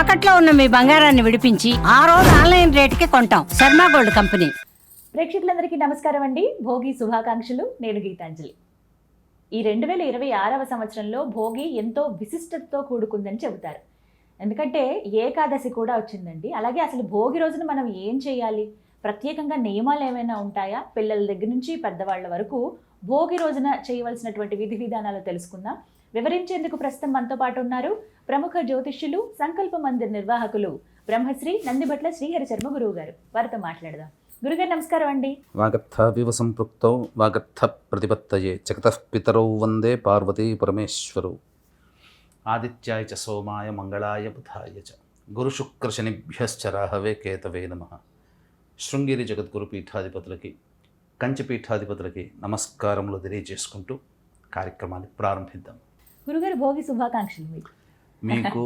తాకట్లో ఉన్న మీ బంగారాన్ని విడిపించి ఆ రోజు ఆన్లైన్ రేటుకి కొంటాం. Sharma gold company. ప్రేక్షకులందరికీ నమస్కారం అండి. భోగి శుభాకాంక్షలు. నేను గీతాంజలి. ఈ రెండు వేల ఇరవై ఆరవ సంవత్సరంలో భోగి ఎంతో విశిష్టతతో కూడుకుందని చెబుతారు. ఎందుకంటే ఏకాదశి కూడా వచ్చిందండి. అలాగే అసలు భోగి రోజున మనం ఏం చేయాలి? ప్రత్యేకంగా నియమాలు ఏమైనా ఉంటాయా? పిల్లల దగ్గర నుంచి పెద్దవాళ్ళ వరకు భోగి రోజున చేయవలసినటువంటి విధి విధానాలు తెలుసుకుందాం. వివరించేందుకు ప్రస్తుతం మనతో పాటు ఉన్నారు ప్రముఖ జ్యోతిష్యులు సంకల్ప మందిర్ నిర్వాహకులు బ్రహ్మశ్రీ నందిభట్ల శ్రీహరి శర్మ గురువు గారు. వారితో మాట్లాడదాం. గురుగారు నమస్కారం అండి. వాగర్థావివ సంపృక్తౌ వాగర్థ ప్రతిపత్తయే జగతః పితరౌ వందే పార్వతీ పరమేశ్వరు. ఆదిత్యాయ చ సోమాయ మంగళాయ బుధాయ చ. గురుశుక్రశనిభ్యశ్చ రాహవే కేతవే నమ. శృంగేరి జగద్గురు పీఠాధిపతులకి కంచి పీఠాధిపతులకి నమస్కారములు తెలియజేసుకుంటూ కార్యక్రమాన్ని ప్రారంభిద్దాం. గురుగారు భోగి శుభాకాంక్షలు మీకు. మీకు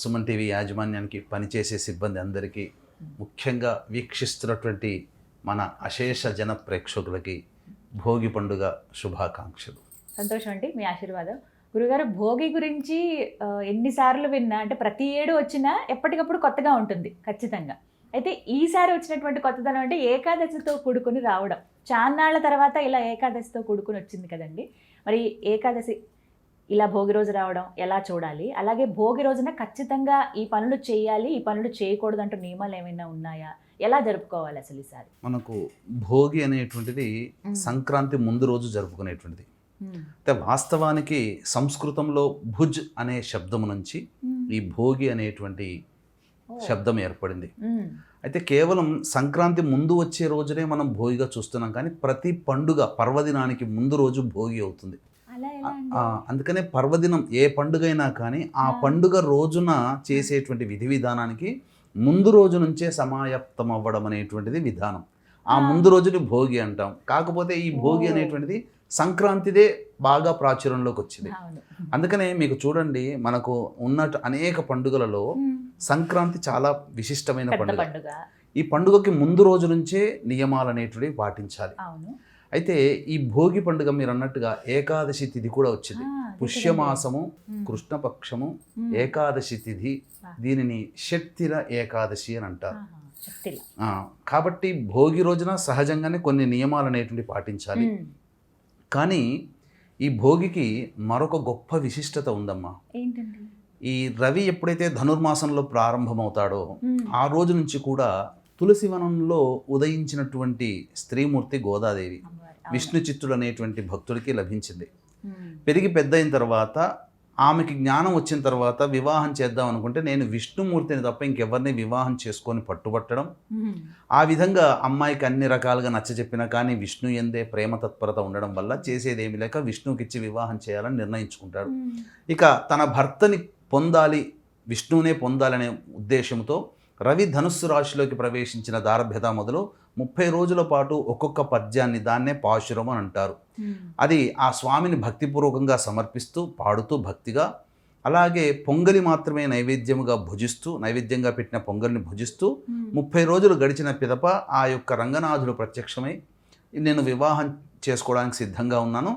సుమన్ టీవీ యాజమాన్యానికి పనిచేసే సిబ్బంది అందరికీ ముఖ్యంగా వీక్షిస్తున్నటువంటి మన అశేష జన ప్రేక్షకులకి భోగి పండుగ శుభాకాంక్షలు. సంతోషం అండి మీ ఆశీర్వాదం. గురుగారు భోగి గురించి ఎన్నిసార్లు విన్నా అంటే ప్రతి ఏడు వచ్చినా ఎప్పటికప్పుడు కొత్తగా ఉంటుంది ఖచ్చితంగా. అయితే ఈసారి వచ్చినటువంటి కొత్తదనం అంటే ఏకాదశితో కూడుకుని రావడం. చాన్నాళ్ళ తర్వాత ఇలా ఏకాదశితో కూడుకుని వచ్చింది కదండి. మరి ఏకాదశి ఇలా భోగి రోజు రావడం ఎలా చూడాలి అలాగే భోగి రోజున ఖచ్చితంగా ఈ పనులు చేయాలి ఈ పనులు చేయకూడదు అంటూ నియమాలు ఏమైనా ఉన్నాయా ఎలా జరుపుకోవాలి అసలు ఈసారి మనకు భోగి అనేటువంటిది. సంక్రాంతి ముందు రోజు జరుపుకునేటువంటిది. అయితే వాస్తవానికి సంస్కృతంలో భుజ్ అనే శబ్దము నుంచి. ఈ భోగి అనేటువంటి. శబ్దం ఏర్పడింది. అయితే కేవలం సంక్రాంతి ముందు వచ్చే రోజునే మనం భోగిగా చూస్తున్నాం కానీ ప్రతి పండుగ పర్వదినానికి ముందు రోజు భోగి అవుతుంది అందుకనే పర్వదినం ఏ పండుగ అయినా కానీ ఆ. పండుగ రోజున చేసేటువంటి విధి విధానానికి ముందు రోజు నుంచే సమాయత్తం అవ్వడం అనేటువంటిది విధానం. ఆ. ముందు రోజుని భోగి అంటాం. కాకపోతే ఈ భోగి. అనేటువంటిది సంక్రాంతిదే బాగా ప్రాచుర్యంలోకి వచ్చింది అందుకనే మీకు చూడండి మనకు ఉన్న అనేక పండుగలలో. సంక్రాంతి చాలా విశిష్టమైన పండుగ. ఈ పండుగకి ముందు రోజు నుంచే నియమాలు అనేటువంటివి పాటించాలి అయితే ఈ భోగి పండుగ మీరు అన్నట్టుగా ఏకాదశి తిథి కూడా వచ్చింది పుష్యమాసము. కృష్ణపక్షము. ఏకాదశి తిథి. దీనిని షట్తిర ఏకాదశి అని అంటారు శక్తిలా. కాబట్టి భోగి రోజున సహజంగానే కొన్ని నియమాలు అనేటువంటి పాటించాలి. కానీ ఈ భోగికి మరొక గొప్ప విశిష్టత ఉందమ్మా ఈ రవి ఎప్పుడైతే ధనుర్మాసంలో ప్రారంభమవుతాడో. ఆ రోజు నుంచి కూడా తులసివనంలో ఉదయించినటువంటి స్త్రీమూర్తి గోదాదేవి. విష్ణు చిత్తుడు అనేటువంటి భక్తుడికి లభించింది. పెరిగి పెద్ద అయిన తర్వాత ఆమెకి జ్ఞానం వచ్చిన తర్వాత వివాహం చేద్దాం అనుకుంటే నేను విష్ణుమూర్తిని తప్ప ఇంకెవరిని వివాహం చేసుకొని పట్టుబట్టడం. ఆ విధంగా అమ్మాయికి అన్ని రకాలుగా నచ్చ చెప్పినా కానీ విష్ణు ఎందే ప్రేమ తత్పరత ఉండడం వల్ల చేసేది ఏమి లేక విష్ణువుకి ఇచ్చి వివాహం చేయాలని నిర్ణయించుకుంటాడు. ఇక తన భర్తని పొందాలి విష్ణువునే పొందాలనే ఉద్దేశంతో రవి ధనుస్సు రాశిలోకి ప్రవేశించిన దారభ్యత మొదలు ముప్పై రోజుల పాటు ఒక్కొక్క పద్యాన్ని దాన్నే పాశురం అని అంటారు ఉమ్. అది ఆ స్వామిని భక్తిపూర్వకంగా సమర్పిస్తూ పాడుతూ భక్తిగా అలాగే పొంగలి మాత్రమే నైవేద్యముగా భుజిస్తూ నైవేద్యంగా పెట్టిన పొంగలిని భుజిస్తూ ఉమ్. ముప్పై రోజులు గడిచిన పిదప ఆ యొక్క రంగనాథుడు ప్రత్యక్షమై నేను వివాహం చేసుకోవడానికి సిద్ధంగా ఉన్నాను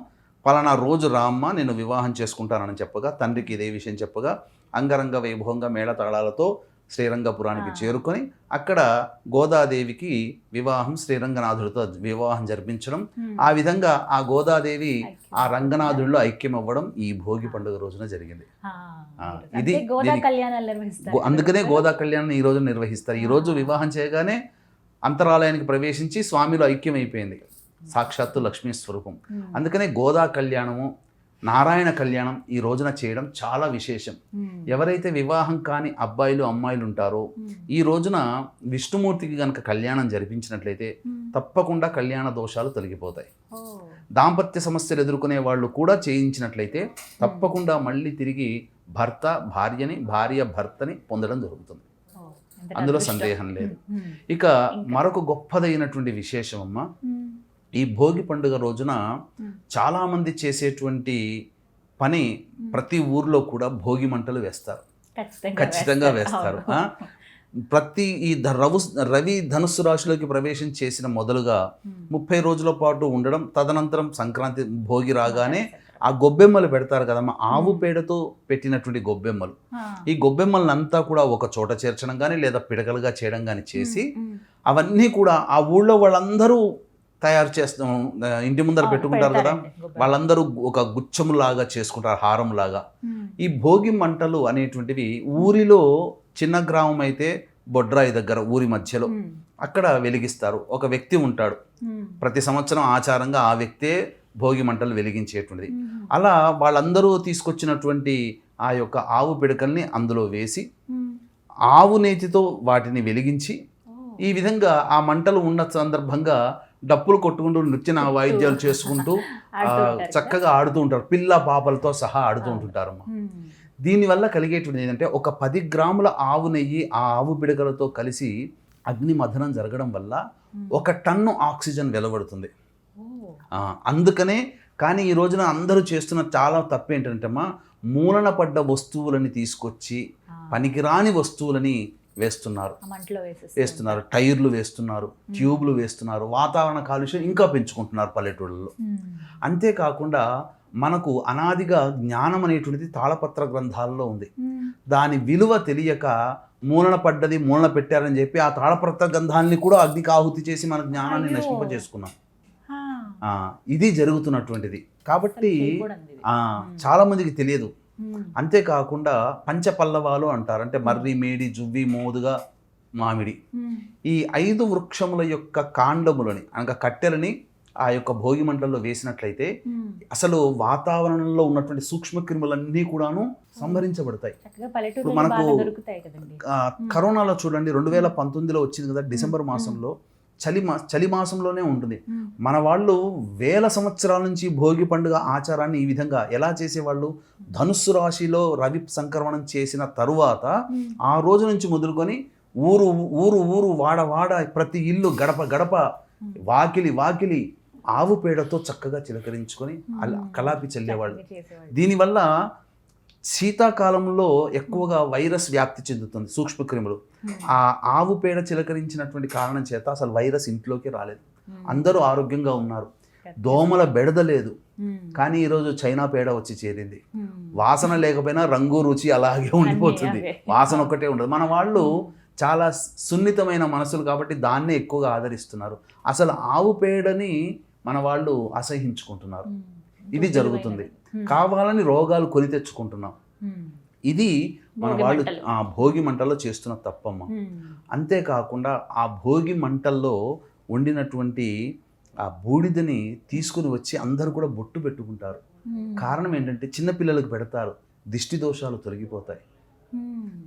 పలానా రోజు రామ్మ నేను వివాహం చేసుకుంటానని చెప్పగా తండ్రికి ఇదే విషయం చెప్పగా అంగరంగ వైభవంగా మేళతాళాలతో శ్రీరంగపురానికి. చేరుకొని అక్కడ గోదాదేవికి వివాహం శ్రీరంగనాథుడితో వివాహం జరిపించడం. ఆ విధంగా ఆ గోదాదేవి. ఆ రంగనాథుడిలో ఐక్యం అవ్వడం ఈ భోగి పండుగ రోజున జరిగింది. ఇది అందుకనే? గోదా కళ్యాణం ఈ రోజు నిర్వహిస్తారు. ఈ రోజు వివాహం చేయగానే అంతరాలయానికి ప్రవేశించి స్వామిలో ఐక్యం అయిపోయింది సాక్షాత్తు లక్ష్మీ స్వరూపం. అందుకనే గోదా కళ్యాణము నారాయణ కళ్యాణం ఈ రోజున చేయడం చాలా విశేషం. ఎవరైతే వివాహం కాని అబ్బాయిలు అమ్మాయిలు ఉంటారో. ఈ రోజున విష్ణుమూర్తికి గనక కళ్యాణం జరిపించినట్లయితే. తప్పకుండా కళ్యాణ దోషాలు తొలగిపోతాయి. దాంపత్య సమస్యలు ఎదుర్కొనే వాళ్ళు కూడా చేయించినట్లయితే తప్పకుండా మళ్ళీ తిరిగి భర్త భార్యని భార్య భర్తని పొందడం జరుగుతుంది అందులో. సందేహం లేదు. ఇక మరొక గొప్పదైనటువంటి విశేషం అమ్మ. ఈ భోగి పండుగ రోజున. చాలామంది చేసేటువంటి పని ప్రతి ఊర్లో కూడా భోగి మంటలు వేస్తారు ఖచ్చితంగా వేస్తారు? ప్రతి ఈ రవు రవి ధనుస్సు రాశిలోకి ప్రవేశం చేసిన మొదలుగా. ముప్పై రోజుల పాటు ఉండడం తదనంతరం సంక్రాంతి భోగి రాగానే ఆ గొబ్బెమ్మలు పెడతారు కదమ్మా ఆవు పేడతో పెట్టినటువంటి గొబ్బెమ్మలు. ఈ గొబ్బెమ్మలంతా కూడా ఒక చోట చేర్చడం కానీ లేదా పిడకలుగా చేయడం కానీ చేసి. అవన్నీ కూడా ఆ ఊళ్ళో వాళ్ళందరూ తయారు చేస్తాం ఇంటి ముందర పెట్టుకుంటారు కదా. వాళ్ళందరూ ఒక గుచ్చములాగా చేసుకుంటారు హారంలాగా ఉమ్. ఈ భోగి మంటలు అనేటువంటివి ఊరిలో చిన్న గ్రామం అయితే బొడ్రాయి దగ్గర ఊరి మధ్యలో. అక్కడ వెలిగిస్తారు ఒక వ్యక్తి ఉంటాడు. ప్రతి సంవత్సరం ఆచారంగా ఆ వ్యక్తే భోగి మంటలు వెలిగించేటువంటిది. అలా వాళ్ళందరూ తీసుకొచ్చినటువంటి ఆ యొక్క ఆవు పిడకల్ని అందులో వేసి. ఆవు నేతితో వాటిని వెలిగించి. ఈ విధంగా ఆ మంటలు ఉన్న సందర్భంగా డప్పులు కొట్టుకుంటూ నృత్య వాయిద్యాలు చేసుకుంటూ? చక్కగా ఆడుతూ ఉంటారు పిల్ల పాపలతో సహా ఆడుతూ ఉంటుంటారమ్మా ఉమ్. దీనివల్ల కలిగేటువంటిది ఏంటంటే ఒక పది గ్రాముల ఆవు నెయ్యి ఆ ఆవు పిడకలతో కలిసి అగ్ని మథనం జరగడం వల్ల. ఒక టన్ను ఆక్సిజన్ వెలువడుతుంది అందుకనే కానీ ఈ రోజున అందరూ చేస్తున్న చాలా తప్పు ఏంటంటే అమ్మా మూలన పడ్డ వస్తువులని తీసుకొచ్చి. పనికిరాని వస్తువులని వేస్తున్నారు. వేస్తున్నారు టైర్లు వేస్తున్నారు ట్యూబ్లు వేస్తున్నారు వాతావరణ కాలుష్యం ఇంకా పెంచుకుంటున్నారు పల్లెటూళ్ళలో. అంతేకాకుండా మనకు అనాదిగా జ్ఞానం అనేటువంటిది తాళపత్ర గ్రంథాల్లో ఉంది. దాని విలువ తెలియక మూలన పడ్డది మూలన పెట్టారని చెప్పి ఆ తాళపత్ర గ్రంథాన్ని కూడా అగ్నికి ఆహుతి చేసి మన జ్ఞానాన్ని. నశింపజేసుకున్నాం ఇది జరుగుతున్నటువంటిది కాబట్టి అసలు చేయకూడదు ఇది. ఆ, చాలా మందికి తెలియదు. అంతేకాకుండా పంచపల్లవాలు అంటారు. అంటే మర్రి మేడి జువ్వి మోదుగా మామిడి. ఉమ్. ఈ ఐదు వృక్షముల యొక్క కాండములని అనగా కట్టెలని ఆ యొక్క భోగి మంటల్లో వేసినట్లయితే. అసలు వాతావరణంలో ఉన్నటువంటి సూక్ష్మ క్రిములన్నీ కూడాను సంహరించబడతాయి. ఇప్పుడు మనకు- కరోనాలో చూడండి రెండు వేల పంతొమ్మిదిలో వచ్చింది కదా డిసెంబర్ మాసంలో. చలి మా చలి మాసంలోనే ఉంటుంది. మన వాళ్ళు వేల సంవత్సరాల నుంచి భోగి పండుగ ఆచారాన్ని ఈ విధంగా ఎలా చేసేవాళ్ళు ధనుస్సు రాశిలో రవి సంక్రమణం చేసిన తరువాత. ఆ రోజు నుంచి మొదలుకొని ఊరు ఊరు ఊరు వాడ వాడ ప్రతి ఇల్లు గడప గడప వాకిలి వాకిలి ఆవు పేడతో చక్కగా చిలకరించుకొని అలా కలాపి చల్లేవాళ్ళు. దీనివల్ల శీతాకాలంలో ఎక్కువగా వైరస్ వ్యాప్తి చెందుతుంది సూక్ష్మక్రిములు. ఆ ఆవు పేడ చిలకరించినటువంటి కారణం చేత అసలు వైరస్ ఇంట్లోకి రాలేదు. అందరూ ఆరోగ్యంగా ఉన్నారు దోమల బెడద లేదు. కానీ ఈరోజు చైనా పేడ వచ్చి చేరింది. వాసన లేకపోయినా రంగు రుచి అలాగే ఉండిపోతుంది. వాసన ఒక్కటే ఉండదు మన వాళ్ళు చాలా సున్నితమైన మనసులు కాబట్టి దాన్నే ఎక్కువగా ఆదరిస్తున్నారు అసలు ఆవు పేడని మన వాళ్ళు అసహించుకుంటున్నారు. ఇది జరుగుతుంది. కావాలని రోగాలు కొని తెచ్చుకుంటున్నాం. ఇది మన వాళ్ళు. ఆ భోగి మంటల్లో చేస్తున్న తప్పమ్మ. అంతేకాకుండా ఆ భోగి మంటల్లో వండినటువంటి ఆ బూడిదని తీసుకుని వచ్చి అందరూ కూడా బొట్టు పెట్టుకుంటారు. కారణం ఏంటంటే చిన్నపిల్లలకు పెడతారు దిష్టి దోషాలు తొలగిపోతాయి.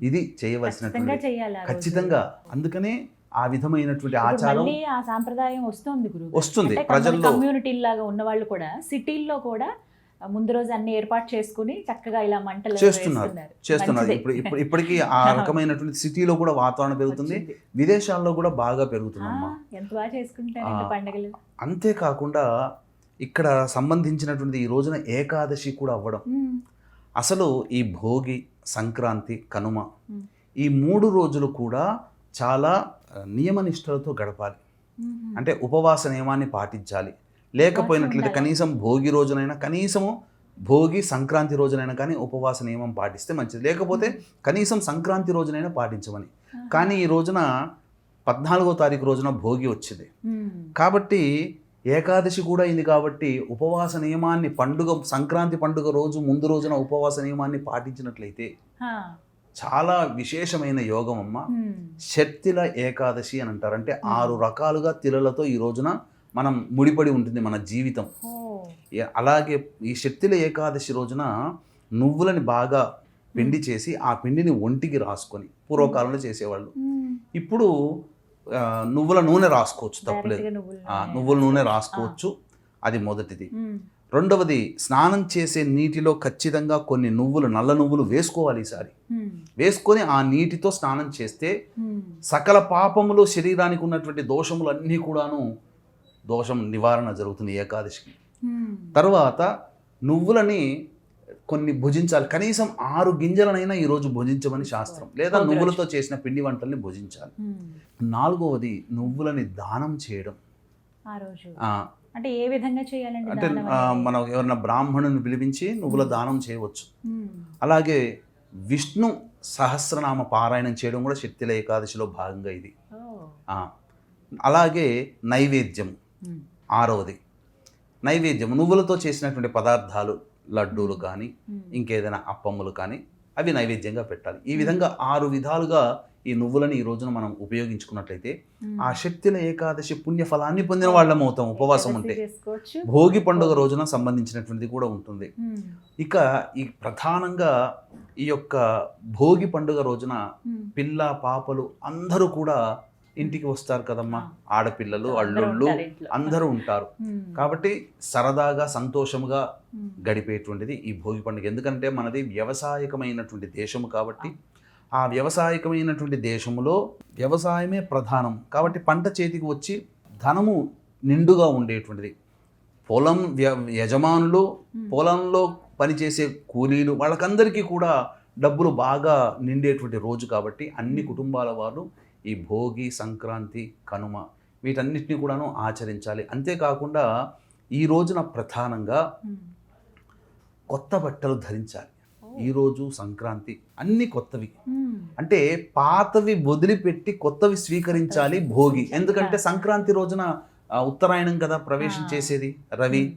ఇది చేయవలసినటువంటి. ఖచ్చితంగా అందుకనే ఆ విధమైనటువంటి ఆచారం ఆ సాంప్రదాయం వస్తుంది గురువు వస్తుంది. ప్రజల్లో- కమ్యూనిటీ లాగా ఉన్న వాళ్ళు కూడా సిటీల్లో కూడా ముందు రోజు అన్ని ఏర్పాటు చేసుకుని చక్కగా ఇలా మంటలు చేస్తున్నారు. చేస్తున్నారు. ఇప్పుడు ఇప్పుడు ఇప్పటికీ ఆ రకమైనటువంటి సిటీలో కూడా వాతావరణం పెరుగుతుంది. విదేశాల్లో కూడా బాగా పెరుగుతుందమ్మా ఎంత బాగా చేసుకుంటారండి ఆ. పండుగలు అంతేకాకుండా ఇక్కడ సంబంధించినటువంటి ఈ రోజున ఏకాదశి కూడా అవ్వడం. అసలు ఈ భోగి సంక్రాంతి కనుమ. ఈ మూడు రోజులు కూడా చాలా నియమనిష్టలతో గడపాలి. అంటే ఉపవాస నియమాన్ని పాటించాలి లేకపోయినట్లయితే. కనీసం భోగి రోజునైనా కనీసము భోగి సంక్రాంతి రోజునైనా కానీ ఉపవాస నియమం పాటిస్తే మంచిది లేకపోతే కనీసం సంక్రాంతి రోజునైనా పాటించమని కానీ ఈ రోజున పద్నాలుగో తారీఖు రోజున భోగి వచ్చింది. కాబట్టి ఏకాదశి కూడా అయింది కాబట్టి ఉపవాస నియమాన్ని పండుగ సంక్రాంతి పండుగ రోజు ముందు రోజున ఉపవాస నియమాన్ని పాటించినట్లయితే. చాలా విశేషమైన యోగం అమ్మ. షట్తిల ఏకాదశి అని అంటారు. అంటే ఆరు రకాలుగా తిలలతో ఈ రోజున మనం ముడిపడి ఉంటుంది మన జీవితం. అలాగే ఈ శక్తిల ఏకాదశి రోజున నువ్వులని బాగా పిండి చేసి ఆ పిండిని ఒంటికి రాసుకొని పూర్వకాలంలో చేసేవాళ్ళు. ఇప్పుడు నువ్వుల నూనె రాసుకోవచ్చు తప్పలేదు. నువ్వుల నూనె. రాసుకోవచ్చు. అది మొదటిది. రెండవది స్నానం చేసే నీటిలో ఖచ్చితంగా కొన్ని నువ్వులు నల్ల నువ్వులు వేసుకోవాలి ఈసారి. వేసుకొని ఆ నీటితో స్నానం చేస్తే. సకల పాపములు శరీరానికి ఉన్నటువంటి దోషములు అన్నీ కూడాను దోషం నివారణ జరుగుతుంది ఏకాదశికి. తర్వాత నువ్వులని కొన్ని భుజించాలి కనీసం ఆరు గింజలనైనా ఈరోజు భుజించమని శాస్త్రం లేదా. నువ్వులతో చేసిన పిండి వంటల్ని భుజించాలి. నాలుగవది నువ్వులని దానం చేయడం అంటే ఏ విధంగా చేయాలండి అంటే? మనం ఎవరైనా బ్రాహ్మణుని పిలిపించి నువ్వుల దానం చేయవచ్చు. అలాగే విష్ణు సహస్రనామ పారాయణం చేయడం కూడా శక్తిల ఏకాదశిలో భాగంగా ఇది. అలాగే నైవేద్యం. ఆరవది. నైవేద్యం. నువ్వులతో చేసినటువంటి పదార్థాలు లడ్డూలు కానీ. ఇంకేదైనా అప్పమ్ములు కానీ అవి నైవేద్యంగా పెట్టాలి. ఈ విధంగా ఆరు విధాలుగా ఈ నువ్వులని ఈ రోజున మనం ఉపయోగించుకున్నట్లయితే. ఆ శక్తుల ఏకాదశి పుణ్య ఫలాన్ని పొందిన వాళ్ళం అవుతాం ఉపవాసం ఉంటే భోగి పండుగ రోజున సంబంధించినటువంటిది కూడా ఉంటుంది. ఇక ఈ ప్రధానంగా ఈ యొక్క భోగి పండుగ రోజున. పిల్ల పాపలు అందరూ కూడా ఇంటికి వస్తారు కదమ్మా ఆడపిల్లలు అల్లుళ్ళు. అందరూ ఉంటారు. కాబట్టి సరదాగా సంతోషముగా. గడిపేటువంటిది ఈ భోగి పండుగ ఎందుకంటే మనది వ్యవసాయకమైనటువంటి దేశము కాబట్టి ఆ వ్యవసాయకమైనటువంటి దేశములో వ్యవసాయమే ప్రధానం కాబట్టి పంట చేతికి వచ్చి ధనము నిండుగా ఉండేటువంటిది పొలం వ్య- యజమానులు. పొలంలో పనిచేసే కూలీలు వాళ్ళకందరికీ కూడా డబ్బులు బాగా నిండేటువంటి రోజు కాబట్టి అన్ని కుటుంబాల వారు ఈ భోగి సంక్రాంతి కనుమ వీటన్నిటిని కూడాను ఆచరించాలి అంతేకాకుండా ఈ రోజున ప్రధానంగా. కొత్త బట్టలు ధరించాలి. ఈరోజు సంక్రాంతి అన్ని కొత్తవి. అంటే పాతవి వదిలిపెట్టి కొత్తవి స్వీకరించాలి భోగి ఎందుకంటే సంక్రాంతి రోజున ఉత్తరాయణం కదా ప్రవేశం. చేసేది రవి.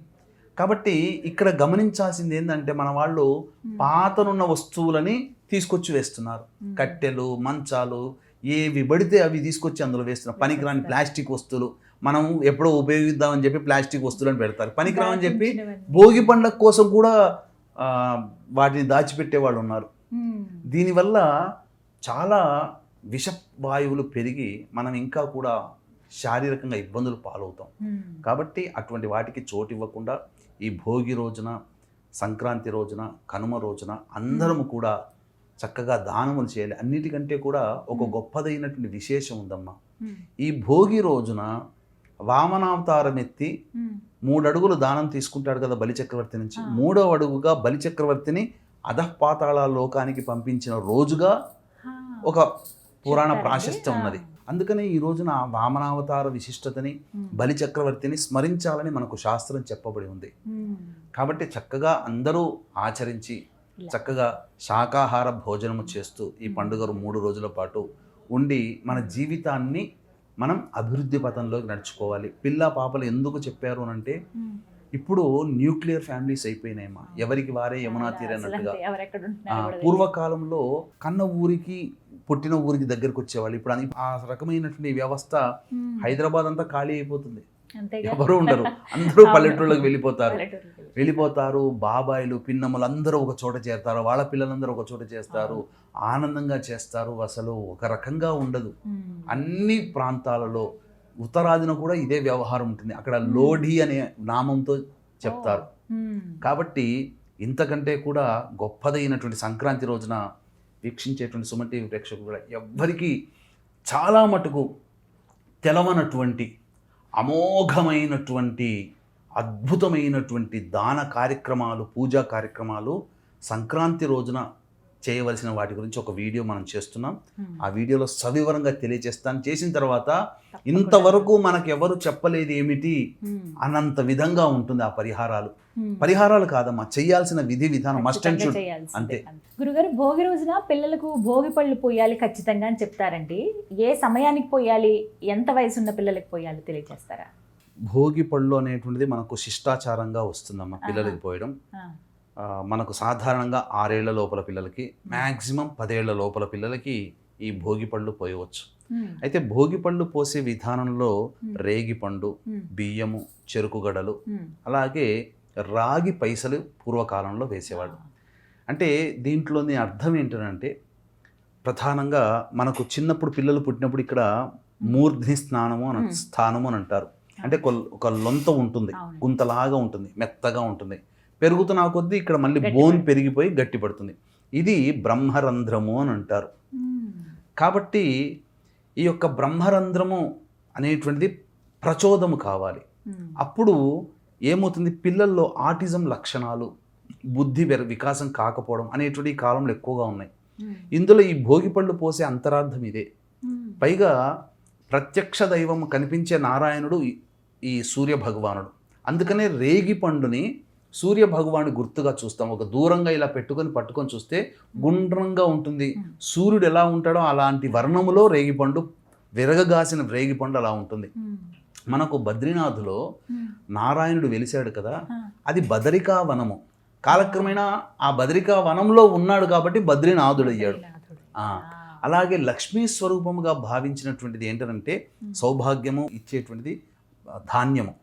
కాబట్టి ఇక్కడ గమనించాల్సింది ఏంటంటే మన వాళ్ళు. పాతనున్న వస్తువులని తీసుకొచ్చి వేస్తున్నారు. కట్టెలు మంచాలు ఏవి పడితే అవి తీసుకొచ్చి అందులో వేస్తున్నారు పనికిరాని ప్లాస్టిక్ వస్తువులు మనం ఎప్పుడో ఉపయోగిద్దామని చెప్పి ప్లాస్టిక్ వస్తువులను పెడతారు పనికిరామని చెప్పి. భోగి పండగ కోసం కూడా వాటిని దాచిపెట్టే వాళ్ళు ఉన్నారు ఉమ్. దీనివల్ల చాలా విష వాయువులు పెరిగి మనం ఇంకా కూడా శారీరకంగా ఇబ్బందులు పాలవుతాం ఉమ్. కాబట్టి అటువంటి వాటికి చోటు ఇవ్వకుండా ఈ భోగి రోజున సంక్రాంతి రోజున కనుమ రోజున అందరము కూడా చక్కగా దానములు చేయాలి అన్నిటికంటే కూడా ఒక Hmm. గొప్పదైనటువంటి విశేషం ఉందమ్మా. ఈ భోగి రోజున వామనావతారం ఎత్తి. మూడు అడుగులు దానం తీసుకుంటాడు కదా బలిచక్రవర్తి నుంచి ఆ. మూడో అడుగుగా బలిచక్రవర్తిని అధపాతాళ లోకానికి పంపించిన రోజుగా. ఒక పురాణ? ప్రాశస్త్యం ఉన్నది. అందుకనే ఈ రోజున వామనావతార విశిష్టతని. బలిచక్రవర్తిని స్మరించాలని మనకు శాస్త్రం చెప్పబడి ఉంది. కాబట్టి చక్కగా అందరూ ఆచరించి. చక్కగా శాకాహార భోజనము చేస్తూ ఈ పండుగ మూడు రోజుల పాటు ఉండి మన జీవితాన్ని మనం అభివృద్ధి పథంలోకి నడుచుకోవాలి పిల్ల పాపలు ఎందుకు చెప్పారు అని అంటే. ఇప్పుడు న్యూక్లియర్ ఫ్యామిలీస్ అయిపోయినాయమ్మా ఎవరికి వారే యమునా తీరన్నట్టుగా. పూర్వకాలంలో కన్న ఊరికి పుట్టిన ఊరికి దగ్గరకు వచ్చేవాళ్ళు ఇప్పుడు ఆ రకమైనటువంటి వ్యవస్థ. హైదరాబాద్ అంతా ఖాళీ అయిపోతుంది? ఎవరు ఉండరు. అందరూ. పల్లెటూళ్ళకి వెళ్ళిపోతారు. వెళ్ళిపోతారు. బాబాయిలు పిన్నమ్మలు అందరూ ఒక చోట చేరుతారు. వాళ్ళ పిల్లలందరూ ఒక చోట చేస్తారు. ఆనందంగా చేస్తారు. అసలు ఒక రకంగా ఉండదు. అన్ని ప్రాంతాలలో ఉత్తరాదిన కూడా ఇదే వ్యవహారం ఉంటుంది. అక్కడ లోఢి అనే నామంతో చెప్తారు. కాబట్టి ఇంతకంటే కూడా గొప్పదైనటువంటి సంక్రాంతి రోజున వీక్షించేటువంటి సుమన్ టీవీ ప్రేక్షకులు కూడా ఎవ్వరికీ చాలా మటుకు తెలవనటువంటి అమోఘమైనటువంటి అద్భుతమైనటువంటి దాన కార్యక్రమాలు పూజా కార్యక్రమాలు సంక్రాంతి రోజున చేయవలసిన వాటి గురించి ఒక వీడియో మనం చేస్తున్నాం. ఆ వీడియోలో సవివరంగా తెలియజేస్తాను చేసిన తర్వాత. ఇంతవరకు మనకు ఎవరు చెప్పలేదు ఏమిటి. అన్నంత విధంగా ఉంటుంది ఆ పరిహారాలు. పరిహారాలు కాదమ్మా చేయాల్సిన విధి విధానం మస్ట్ అండ్ షుడ్. అంతే. గురుగారు భోగి రోజున పిల్లలకు భోగి పళ్ళు పోయాలి ఖచ్చితంగా అని చెప్తారండి ఏ సమయానికి పోయాలి ఎంత వయసు ఉన్న పిల్లలకి పోయాలి తెలియజేస్తారా భోగి పళ్ళు అనేటువంటిది మనకు శిష్టాచారంగా వస్తుందమ్మా పిల్లలకి. పోయడం మనకు సాధారణంగా ఆరేళ్ళ లోపల పిల్లలకి మ్యాక్సిమం పదేళ్ళ లోపల పిల్లలకి ఈ భోగి పళ్ళు పోయవచ్చు. అయితే భోగి పళ్ళు పోసే విధానంలో. రేగి పండు. బియ్యము చెరుకు గడలు ఉమ్. అలాగే రాగి పైసలు పూర్వకాలంలో వేసేవాళ్ళు అంటే దీంట్లోని అర్థం ఏంటంటే ప్రధానంగా మనకు చిన్నప్పుడు పిల్లలు పుట్టినప్పుడు ఇక్కడ మూర్ధ్ని స్నానము అని. స్థానము అని అంటారు అంటే కొల్- ఒక లొంత ఉంటుంది. గుంతలాగా ఉంటుంది మెత్తగా ఉంటుంది పెరుగుతున్న కొద్దీ ఇక్కడ మళ్ళీ బోన్. పెరిగిపోయి గట్టిపడుతుంది ఇది బ్రహ్మరంధ్రము అని అంటారు. కాబట్టి ఈ యొక్క బ్రహ్మరంధ్రము అనేటువంటిది ప్రచోదము కావాలి. అప్పుడు ఏమవుతుంది పిల్లల్లో ఆటిజం లక్షణాలు బుద్ధి వికాసం కాకపోవడం అనేటువంటి ఈ కాలంలో ఎక్కువగా ఉన్నాయి. ఇందులో ఈ భోగి పళ్ళు పోసే అంతరార్థం ఇదే. పైగా ప్రత్యక్ష దైవం కనిపించే నారాయణుడు ఈ- ఈ సూర్య భగవానుడు అందుకనే రేగి పండుని సూర్య భగవాను గుర్తుగా చూస్తాం. ఒక దూరంగా ఇలా పెట్టుకొని పట్టుకొని చూస్తే గుండ్రంగా ఉంటుంది. సూర్యుడు ఎలా ఉంటాడో అలాంటి వర్ణములో రేగిపండు విరగగాసిన రేగిపండు అలా ఉంటుంది. మనకు బద్రీనాథులో నారాయణుడు వెలిశాడు కదా అది బదరికా వనము కాలక్రమేణా ఆ బదరికా వనంలో ఉన్నాడు కాబట్టి బద్రీనాథుడు. అయ్యాడు అలాగే లక్ష్మీ స్వరూపముగా భావించినటువంటిది ఏంటంటే సౌభాగ్యము ఇచ్చేటువంటిది ధాన్యము.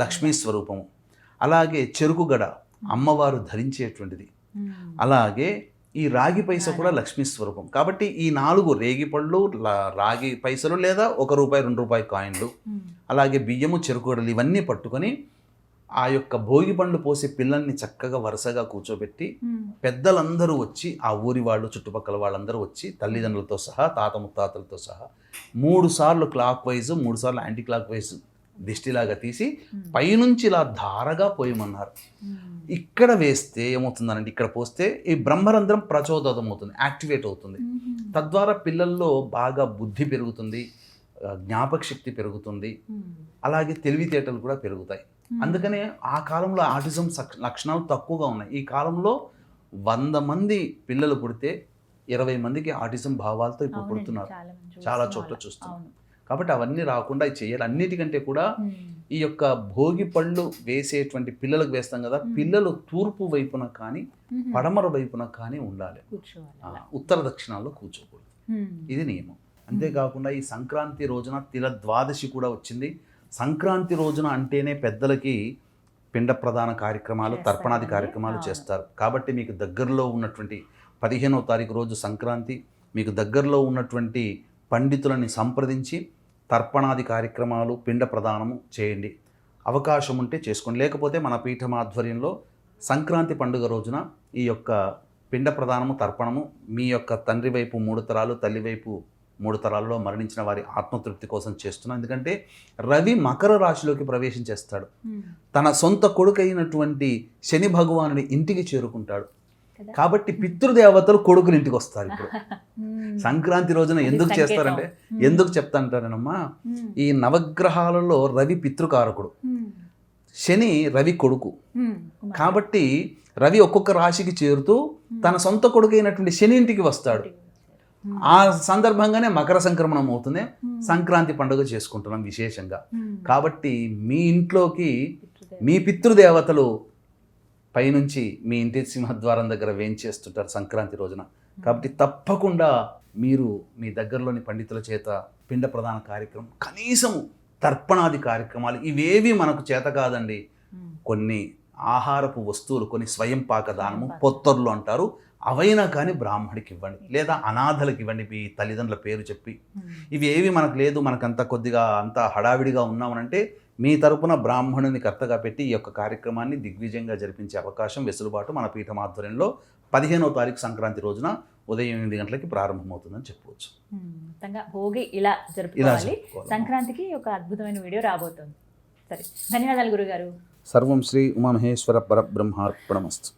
లక్ష్మీ స్వరూపము. అలాగే చెరుకుగడ అమ్మవారు ధరించేటువంటిది. అలాగే ఈ రాగి పైస కూడా లక్ష్మీ స్వరూపం. కాబట్టి ఈ నాలుగు రేగి పళ్ళు రాగి పైసలు లేదా ఒక రూపాయి రెండు రూపాయి కాయిన్లు అలాగే బియ్యము చెరుకుగడలు ఇవన్నీ పట్టుకొని ఆ యొక్క భోగి పండ్లు పోసే పిల్లల్ని చక్కగా వరుసగా కూర్చోబెట్టి పెద్దలందరూ వచ్చి ఆ ఊరి వాళ్ళు చుట్టుపక్కల వాళ్ళందరూ వచ్చి తల్లిదండ్రులతో సహా తాత ముత్తాతలతో సహా మూడు సార్లు క్లాక్ వైజ్ మూడు సార్లు యాంటీ క్లాక్ వైజ్ దిష్టిలాగా తీసి పైనుంచి ఇలా ధారగా పోయమన్నారు. ఇక్కడ వేస్తే ఏమవుతుందనంటే ఇక్కడ పోస్తే ఈ బ్రహ్మరంధ్రం ప్రచోదతం అవుతుంది యాక్టివేట్ అవుతుంది. తద్వారా పిల్లల్లో బాగా బుద్ధి పెరుగుతుంది జ్ఞాపక శక్తి పెరుగుతుంది అలాగే తెలివితేటలు కూడా పెరుగుతాయి. అందుకనే ఆ కాలంలో ఆటిజం లక్షణాలు తక్కువగా ఉన్నాయి. ఈ కాలంలో వంద మంది పిల్లలు పుడితే ఇరవై మందికి ఆటిజం భావాలతో ఇప్పుడు పుడుతున్నారు. చాలా చోట్ల చూస్తున్నాం. కాబట్టి అవన్నీ రాకుండా చేయాలి. అన్నిటికంటే కూడా ఈ యొక్క భోగి పళ్ళు వేసేటువంటి పిల్లలకు వేస్తాం కదా పిల్లలు తూర్పు వైపున కానీ పడమర వైపున కానీ ఉండాలి. ఉత్తర దక్షిణాల్లో కూర్చోకూడదు. ఇది నియమం. అంతేకాకుండా ఈ సంక్రాంతి రోజున తిల ద్వాదశి కూడా వచ్చింది. సంక్రాంతి రోజున అంటేనే పెద్దలకి పిండ ప్రధాన కార్యక్రమాలు. తర్పణాది కార్యక్రమాలు. చేస్తారు. కాబట్టి మీకు దగ్గరలో ఉన్నటువంటి పదిహేనవ తారీఖు రోజు సంక్రాంతి మీకు దగ్గరలో ఉన్నటువంటి పండితులని సంప్రదించి తర్పణాది కార్యక్రమాలు పిండ ప్రదానము చేయండి. అవకాశం ఉంటే చేసుకోండి. లేకపోతే మన పీఠం ఆధ్వర్యంలో సంక్రాంతి పండుగ రోజున ఈ యొక్క పిండ ప్రదానము తర్పణము మీ యొక్క తండ్రి వైపు మూడు తరాలు తల్లి వైపు మూడు తరాలలో మరణించిన వారి ఆత్మతృప్తి కోసం చేస్తున్నాం. ఎందుకంటే రవి మకర రాశిలోకి ప్రవేశించేస్తాడు. తన సొంత కొడుకైనటువంటి శని భగవానుడి ఇంటికి చేరుకుంటాడు? కాబట్టి పితృదేవతలు కొడుకులు ఇంటికి వస్తారు ఇప్పుడు. సంక్రాంతి రోజున ఎందుకు. చేస్తారంటే ఎందుకు చెప్తాంటారనమ్మా ఈ నవగ్రహాలలో రవి పితృకారకుడు. శని రవి కొడుకు. కాబట్టి రవి ఒక్కొక్క రాశికి చేరుతూ తన సొంత కొడుకు అయినటువంటి శని ఇంటికి వస్తాడు. ఆ సందర్భంగానే మకర సంక్రమణం అవుతుంది. సంక్రాంతి పండుగ చేసుకుంటున్నాం విశేషంగా. కాబట్టి మీ ఇంట్లోకి మీ పితృదేవతలు పైనుంచి మీ ఇంటి సింహద్వారం దగ్గర వేంచేస్తుంటారు సంక్రాంతి రోజున. కాబట్టి తప్పకుండా మీరు మీ దగ్గరలోని పండితుల చేత పిండ ప్రధాన కార్యక్రమం కనీసము తర్పణాది కార్యక్రమాలు ఇవేవి మనకు చేత కాదండి. కొన్ని ఆహారపు వస్తువులు కొన్ని స్వయం పాక దానము. పొత్తర్లు అంటారు. అవైనా కానీ బ్రాహ్మడికి ఇవ్వండి లేదా అనాథలకు ఇవ్వండి మీ తల్లిదండ్రుల పేరు చెప్పి. ఇవి ఏవి మనకు లేదు మనకంత కొద్దిగా అంత హడావిడిగా ఉన్నామనంటే మీ తరపున బ్రాహ్మణుని కర్తగా పెట్టి ఈ యొక్క కార్యక్రమాన్ని దిగ్విజయంగా జరిపించే అవకాశం వెసులుబాటు మన పీఠం ఆధ్వర్యంలో పదిహేనవ తారీఖు సంక్రాంతి రోజున ఉదయం ఎనిమిది గంటలకి ప్రారంభమవుతుందని చెప్పవచ్చు. భోగి ఇలా జరుపుకోవాలి. సంక్రాంతికి ఒక అద్భుతమైన వీడియో రాబోతుంది. సరే ధన్యవాదాలు గురుగారు. సర్వం శ్రీ ఉమామహేశ్వర పరబ్రహ్మార్పణమస్తు.